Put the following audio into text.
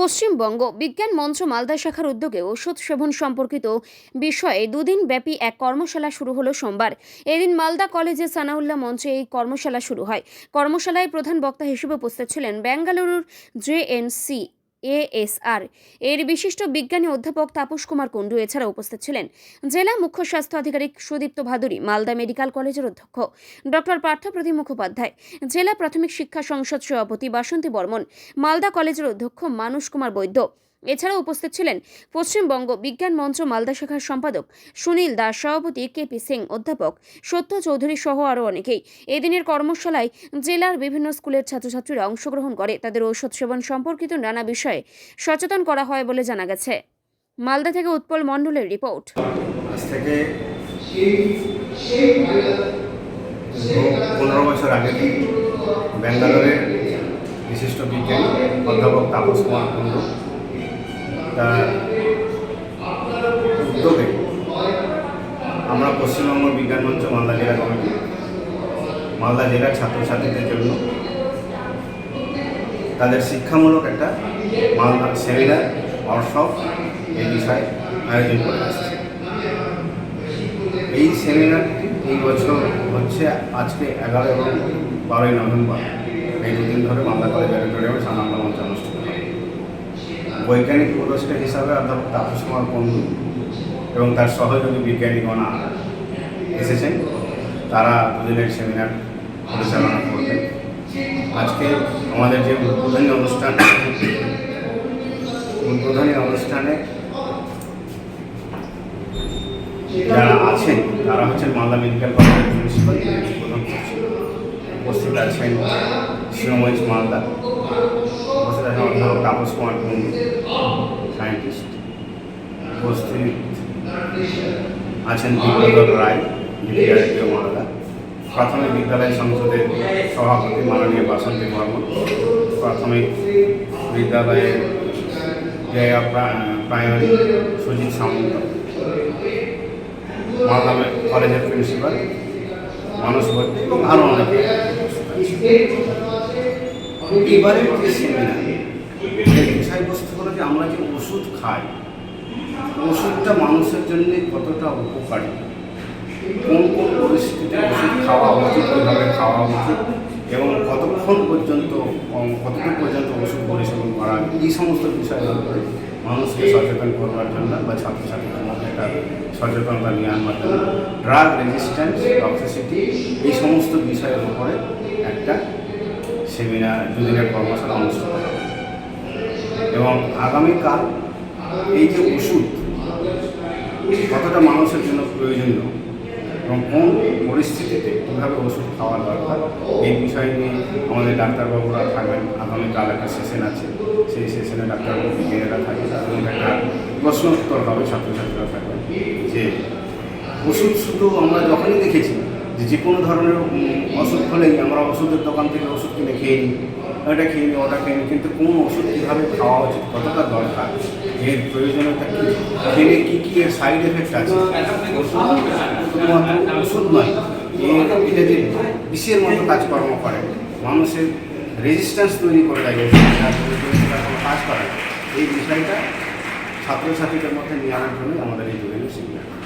পশ্চিমবঙ্গ বিজ্ঞান মঞ্চ মালদা শাখার উদ্যোগে ওষুধ সেবন সম্পর্কিত বিষয়ে দুদিন ব্যাপী এক কর্মশালা শুরু হলো সোমবার। এদিন মালদা কলেজে সানাউল্লাহ মঞ্চে এই কর্মশালা শুরু হয়। কর্মশালায় প্রধান বক্তা হিসেবে উপস্থিত ছিলেন বেঙ্গালুরুর জেএনসি এএসআর। এর বিশিষ্ট বিজ্ঞানী অধ্যাপক তাপস কুমার কুণ্ডু এছাড়া উপস্থিত ছিলেন। জেলা মুখ্য স্বাস্থ্য আধিকারিক সুদীপ্ত ভাদুরী, মালদা মেডিকেল কলেজের অধ্যক্ষ ডক্টর পার্থপ্রতিম মুখোপাধ্যায়, জেলা প্রাথমিক শিক্ষা সংসদ সভাপতি বাসন্তী বর্মন, মালদা কলেজের অধ্যক্ষ মানুষ কুমার বৈদ্য এছাড়াও উপস্থিত ছিলেন পশ্চিমবঙ্গ বিজ্ঞান মঞ্চ মালদা শাখার সম্পাদক সুনীল দাস, সভাপতি কেপি সিং, অধ্যাপক সত্য চৌধুরী সহ আরও অনেকেই। এদিনের কর্মশালায় জেলার বিভিন্ন স্কুলের ছাত্রছাত্রীরা অংশগ্রহণ করে তাদের ঔষধ সেবন সম্পর্কিত নানা বিষয়ে সচেতন করা হয় বলে জানা গেছে। মালদা থেকে উৎপল মণ্ডলের রিপোর্ট। পনেরো বছর আগে ব্যাঙ্গালোরের বিশিষ্ট বিজ্ঞানী অধ্যাপক তাপস কুমার কুণ্ডু তার উদ্যোগে আমরা পশ্চিমবঙ্গ বিজ্ঞান মঞ্চ মালদা জেলা কমিটি, মালদা জেলার ছাত্রছাত্রীদের জন্য তাদের শিক্ষামূলক একটা মালদা সেমিনার ওয়ার্কশপ এই বিষয়ে আয়োজন করে আসছে। এই সেমিনারটি এই বছর হচ্ছে আজকে এগারো এবং বারোই নভেম্বর, এই দুদিন ধরে মালদা কলেজ অডিটোরিয়ামে সানামলা মঞ্চ অনুষ্ঠিত হবে বৈজ্ঞানিক উপদেষ্টা হিসাবে অধ্যাপক তাপস কুমার বন্ধু এবং তার সহযোগী বিজ্ঞানীগণ এসেছেন। তারা দুদিনের সেমিনার পরিচালনা করবেন। আজকে আমাদের যে উদ্বোধনী অনুষ্ঠান, উদ্বোধনী অনুষ্ঠানে যারা আছেন, তারা হচ্ছেন মালদা মেডিকেল কলেজের প্রিন্সিপাল উপস্থিত আছেন শিরোমঞ্চ মালদা উপস্থিত আছেন অধ্যাপক তাপস কুমার সায়েন্টিস্ট উপস্থিত আছেন বিপ্লব রায় বিদ্যালয় মালদা প্রাথমিক বিদ্যালয় সংসদের সভাপতি মাননীয় বাসন্তী বর্মন প্রাথমিক বিদ্যালয়ের জয়া প্রাইমারি সুজিত সামন্ত মালদা কলেজের প্রিন্সিপাল মানুষ ভর্তি এবং আরও অনেকে এর বিষয়বস্তু হলো যে আমরা যে ওষুধ খাই, ওষুধটা মানুষের জন্য কতটা উপকারী? কোন কোন পরিস্থিতিতে ওষুধ খাওয়া উচিত, কীভাবে খাওয়া উচিত, এবং কতক্ষণ পর্যন্ত কতক্ষণ পর্যন্ত ওষুধ পরিশোধন করা এই সমস্ত বিষয়ের উপরে মানুষকে সচেতন করবার জন্য বা ছাত্রছাত্রীদের মধ্যে একটা সচেতনতা নিয়ে আনবার জন্য ড্রাগ রেজিস্ট্যান্স টক্সিসিটি এই সমস্ত বিষয়ের উপরে একটা সেমিনার দুদিনের কর্মশালা অনুষ্ঠিত হবে। এবং আগামীকাল এই যে ওষুধ, কতটা মানুষের জন্য প্রয়োজনীয় এবং কোন পরিস্থিতিতে কীভাবে ওষুধ খাওয়ার দরকার, এই বিষয় নিয়ে আমাদের ডাক্তারবাবুরা থাকবেন। আগামীকাল একটা সেশন আছে সেই সেশনে ডাক্তারবাবু বিজ্ঞানীরা থাকবেন এবং একটা প্রশ্ন উত্তর হবে ছাত্রছাত্রীরা থাকবেন যে ওষুধ শুধু আমরা যখনই দেখেছি যে যে কোনো ধরনের অসুখ হলেই আমরা ওষুধের দোকান থেকে ওষুধ কিনে খেয়ে নিই এটা খেয়ে নিই, ওটা খেয়ে নিই, কিন্তু কোন ওষুধ কীভাবে খাওয়া উচিত, কতটা দরকার, এর প্রয়োজনীয়তা কী, খেলে কী কী এর সাইড এফেক্ট আছে ওষুধ নয় এর এটা যে বিষের মতো কাজকর্ম করে, মানুষের রেজিস্ট্যান্স তৈরি করে দেয় কাজ করে। এই বিষয়টা ছাত্রছাত্রীদের মধ্যে নিয়ে আনার জন্য আমাদের এই দুদিনের শিক্ষা